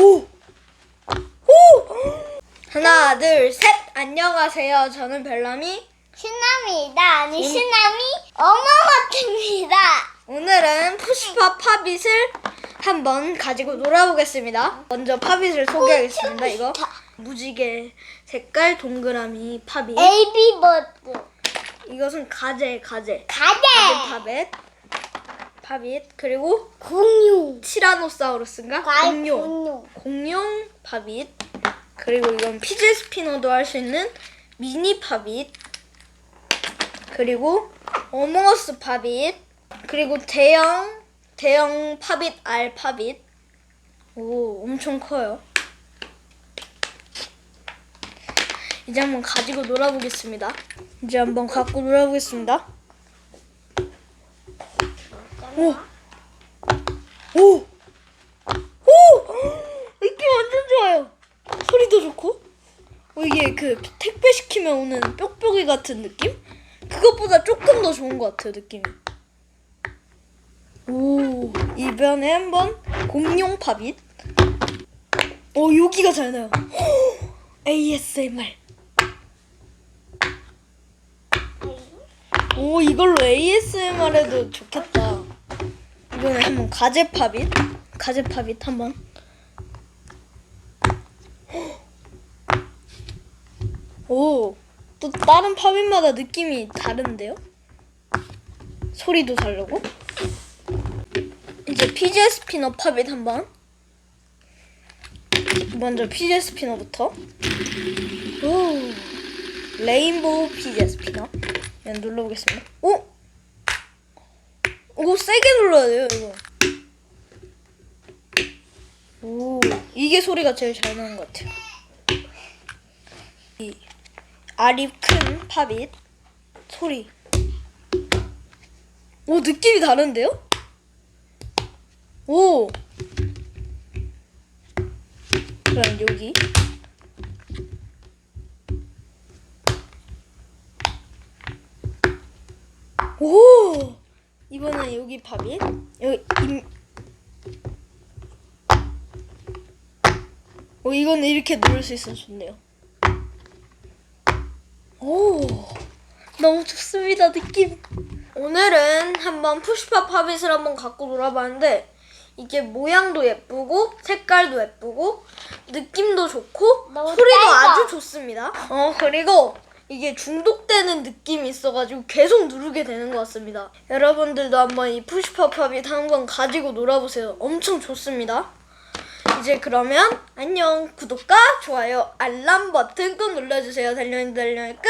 오! 오! 하나, 둘, 셋! 안녕하세요. 저는 벨람이. 신남이다. 아니 신남이 어머머트입니다. 오늘은 푸시파 팝잇을 한번 가지고 놀아보겠습니다. 먼저 팝잇을 소개하겠습니다. 이거 무지개 색깔 동그라미 팝잇. AB 버드 이것은 가재, 가재. 가재 가재 팝잇. 팝잇. 그리고 공룡 티라노사우루스인가? 과일 공룡. 공룡 팝잇. 그리고 이건 피제 스피너도 할 수 있는 미니 팝잇. 그리고 어몽어스 팝잇. 그리고 대형 대형 팝잇 알 팝잇. 오, 엄청 커요. 이제 한번 가지고 놀아보겠습니다. 이제 한번 갖고 놀아보겠습니다. 오! 오! 오! 느낌 완전 좋아요. 소리도 좋고. 어, 이게 그 택배 시키면 오는 뾱뾱이 같은 느낌? 그것보다 조금 더 좋은 것 같아요, 느낌이. 오, 이번에 한번 공룡 팝잇. 오, 여기가 잘 나요. ASMR. 오, 이걸로 ASMR 해도 좋겠다. 이번에 한번 가재 팝잇. 가재 팝잇 한번. 오, 또 다른 팝잇마다 느낌이 다른데요? 소리도 다르고. 이제 피제 스피너 팝잇 한번. 먼저 피제 스피너부터. 오, 레인보우 피제 스피너. 그냥 눌러보겠습니다. 오, 오 세게 눌러야 돼요 이거. 오, 이게 소리가 제일 잘 나는 것 같아요. 이 알이 큰 팝잇 소리. 오 느낌이 다른데요? 오. 그럼 여기. 오. 이번엔 여기 팝잇. 여기 임. 오 이거는 이렇게 누를 수 있어서 좋네요. 오, 너무 좋습니다, 느낌. 오늘은 한번 푸시팝 팝잇을 한번 갖고 놀아봤는데 이게 모양도 예쁘고 색깔도 예쁘고 느낌도 좋고 소리도 짧아. 아주 좋습니다. 어 그리고 이게 중독되는 느낌이 있어가지고 계속 누르게 되는 것 같습니다. 여러분들도 한번 이 푸시팝 팝잇 한번 가지고 놀아보세요. 엄청 좋습니다. 이제 그러면 안녕 구독과 좋아요 알람 버튼 꼭 눌러주세요 달려있는 달려있는 끝